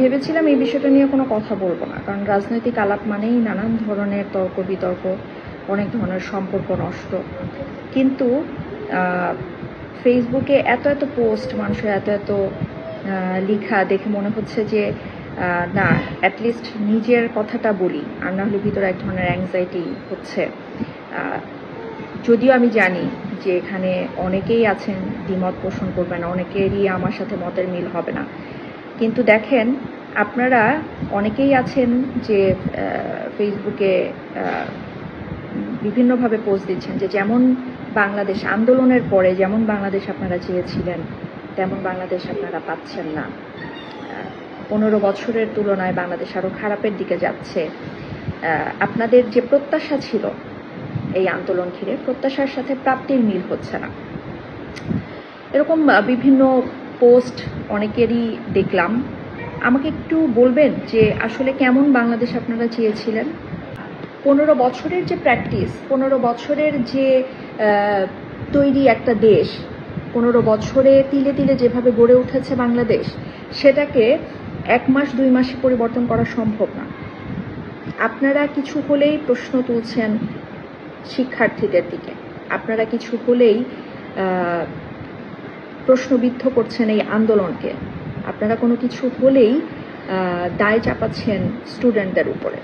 ভেবেছিলাম এই বিষয়টা নিয়ে কোনো কথা বলব না, কারণ রাজনৈতিক আলাপ মানেই নানান ধরনের তর্ক বিতর্ক অনেক ধরনের সম্পর্ক নষ্ট। কিন্তু ফেসবুকে এত এত পোস্ট মানুষের এত এত লেখা দেখে মনে হচ্ছে যে না অ্যাটলিস্ট নিজের কথাটা বলি, আর না হলে ভিতরে এক ধরনের অ্যাংজাইটি হচ্ছে। যদিও আমি জানি যে এখানে অনেকেই আছেন, দ্বিমত পোষণ করবেন অনেকেরই আমার সাথে মতের মিল হবে না। কিন্তু দেখেন, আপনারা অনেকেই আছেন যে ফেসবুকে বিভিন্নভাবে পোস্ট দিচ্ছেন যে, যেমন বাংলাদেশ আন্দোলনের পরে যেমন বাংলাদেশ আপনারা চেয়েছিলেন, তেমন বাংলাদেশ আপনারা পাচ্ছেন না। পনেরো বছরের তুলনায় বাংলাদেশ আরও খারাপের দিকে যাচ্ছে। আপনাদের যে প্রত্যাশা ছিল এই আন্দোলন ঘিরে, প্রত্যাশার সাথে প্রাপ্তির মিল হচ্ছে না। এরকম বিভিন্ন পোস্ট অনেকেরই দেখলাম। আমাকে একটু বলবেন যে আসলে কেমন বাংলাদেশ আপনারা চেয়েছিলেন? পনেরো বছরের যে প্র্যাকটিস পনেরো বছরের যে তৈরি একটা দেশ, পনেরো বছরে তিলে তিলে যেভাবে গড়ে উঠেছে বাংলাদেশ, সেটাকে এক মাস, দুই মাসে পরিবর্তন করা সম্ভব না। আপনারা কিছু হলেই প্রশ্ন তুলছেন শিক্ষার্থীদের দিকে। আপনারা কিছু হলেই প্রশ্নবিদ্ধ করছেন এই আন্দোলনকে। আপনারা কোনো কিছু হলেই দায় চাপাচ্ছেন স্টুডেন্টদের উপরে।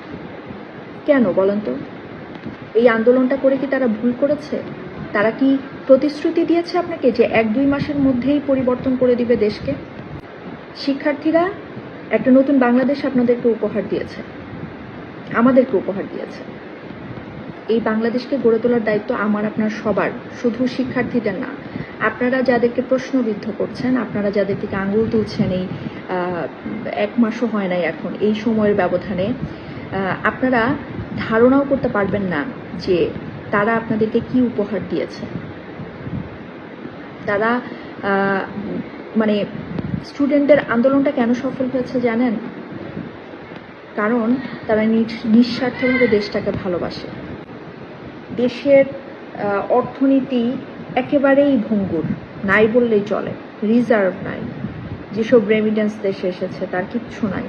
কেন বলেন তো? এই আন্দোলনটা করে কি তারা ভুল করেছে? তারা কি প্রতিশ্রুতি দিয়েছে আপনাকে যে এক দুই মাসের মধ্যেই পরিবর্তন করে দিবে দেশকে? শিক্ষার্থীরা একটা নতুন বাংলাদেশ আপনাদেরকে উপহার দিয়েছে। আমাদেরকে উপহার দিয়েছে। এই বাংলাদেশকে গড়ে তোলার দায়িত্ব আমার, আপনার সবার। শুধু শিক্ষার্থীদের না আপনারা যাদেরকে প্রশ্নবিদ্ধ করছেন, আপনারা যাদের থেকে আঙুল তুলছেন এই এক মাসও হয় নাই এখন, এই সময়ের ব্যবধানে আপনারা ধারণাও করতে পারবেন না যে তারা আপনাদেরকে কি উপহার দিয়েছে। তারা মানে স্টুডেন্টদের আন্দোলনটা কেন সফল হয়েছে জানেন? কারণ তারা নিঃস্বার্থভাবে দেশটাকে ভালোবাসে। দেশের অর্থনীতি একেবারেই ভঙ্গুর, নাই বললেই চলে রিজার্ভ নাই। যেসব রেমিডেন্স দেশে এসেছে, তার কিচ্ছু নাই।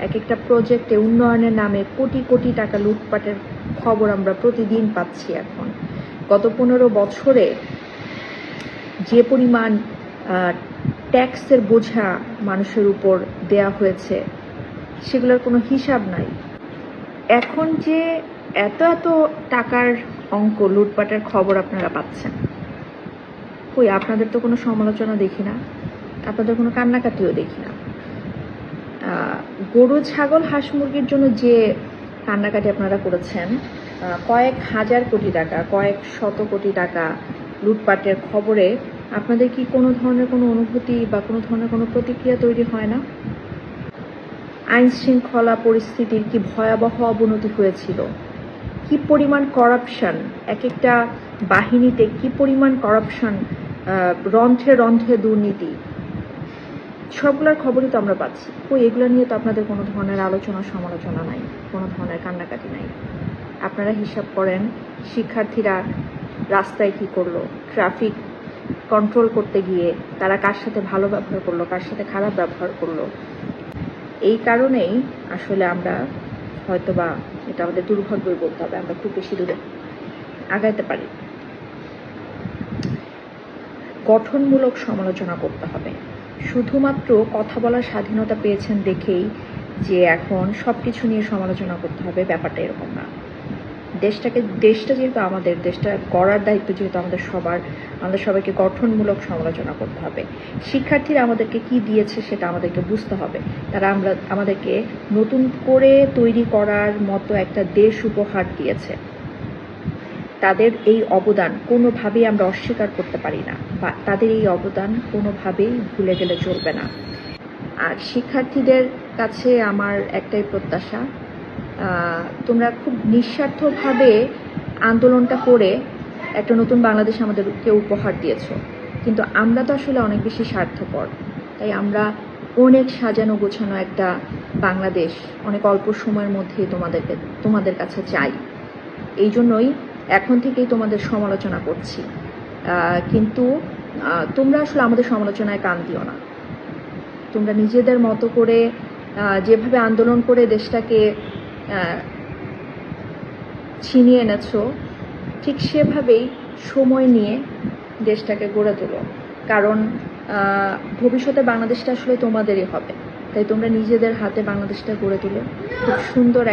এক একটা প্রজেক্টে উন্নয়নের নামে কোটি কোটি টাকা লুটপাটের খবর আমরা প্রতিদিন পাচ্ছি এখন। গত পনেরো বছরে যে পরিমাণ ট্যাক্সের বোঝা মানুষের উপর দেয়া হয়েছে, সেগুলোর কোনো হিসাব নাই। এখন যে এত এত টাকার অঙ্ক, লুটপাটের খবর আপনারা পাচ্ছেন কই, আপনাদের তো কোনো সমালোচনা দেখি না, আপনাদের কোনো কান্নাকাটিও দেখি না। গরু, ছাগল, হাঁস মুরগির জন্য যে কান্নাকাটি আপনারা করেছেন কয়েক হাজার কোটি টাকা, কয়েক শত কোটি টাকা লুটপাটের খবরে আপনাদের কি কোনো ধরনের কোনো অনুভূতি বা কোনো ধরনের কোনো প্রতিক্রিয়া তৈরি হয় না? আইন শৃঙ্খলা পরিস্থিতির কি ভয়াবহ অবনতি হয়েছিল? কি পরিমাণ করাপশন এক একটা বাহিনীতে কি পরিমাণ করাপশন রন্ধ্রে রন্ধ্রে দুর্নীতি। সবগুলোর খবরই তো আমরা পাচ্ছি। ওই এগুলো নিয়ে তো আপনাদের কোনো ধরনের আলোচনা সমালোচনা নাই, কোনো ধরনের কান্নাকাটি নাই। আপনারা হিসাব করেন, শিক্ষার্থীরা রাস্তায় কি করল ট্রাফিক কন্ট্রোল করতে গিয়ে তারা কার সাথে ভালো ব্যবহার করল, কার সাথে খারাপ ব্যবহার করল। এই কারণেই আসলে আমরা হয়তোবা এটা আমাদের দুর্ভাগ্যই বলতে হবে, আমরা খুব বেশি দূরে আগাইতে পারি। গঠনমূলক সমালোচনা করতে হবে। শুধুমাত্র কথা বলার স্বাধীনতা পেয়েছেন দেখেই যে এখন সব কিছু নিয়ে সমালোচনা করতে হবে, ব্যাপারটা এরকম না। দেশটাকে, দেশটা যেহেতু আমাদের, দেশটা গড়ার দায়িত্ব যেহেতু আমাদের সবার, আমাদের সবাইকে গঠনমূলক সমালোচনা করতে হবে। শিক্ষার্থীরা আমাদেরকে কি দিয়েছে সেটা আমাদেরকে বুঝতে হবে। তারা আমরা, আমাদেরকে নতুন করে তৈরি করার মতো একটা দেশ উপহার দিয়েছে। তাদের এই অবদান কোনোভাবেই আমরা অস্বীকার করতে পারি না বা তাদের এই অবদান কোনোভাবেই ভুলে গেলে চলবে না। আর শিক্ষার্থীদের কাছে আমার একটাই প্রত্যাশা তোমরা খুব নিঃস্বার্থভাবে আন্দোলনটা করে একটা নতুন বাংলাদেশ আমাদেরকে উপহার দিয়েছ। কিন্তু আমরা তো আসলে অনেক বেশি স্বার্থপর। তাই আমরা অনেক সাজানো গোছানো একটা বাংলাদেশ অনেক অল্প সময়ের মধ্যেই তোমাদেরকে, তোমাদের কাছে চাই। এই জন্যই এখন থেকেই তোমাদের সমালোচনা করছি। কিন্তু তোমরা আসলে আমাদের সমালোচনায় কান দিও না। তোমরা নিজেদের মতো করে যেভাবে আন্দোলন করে দেশটাকে ছিনিয়ে এনেছো, ঠিক সেভাবেই সময় নিয়ে দেশটাকে গড়ে তোলো। কারণ ভবিষ্যতে বাংলাদেশটা আসলে তোমাদেরই হবে। তাই তোমরা নিজেদের হাতে বাংলাদেশটা গড়ে তোলো। খুব সুন্দর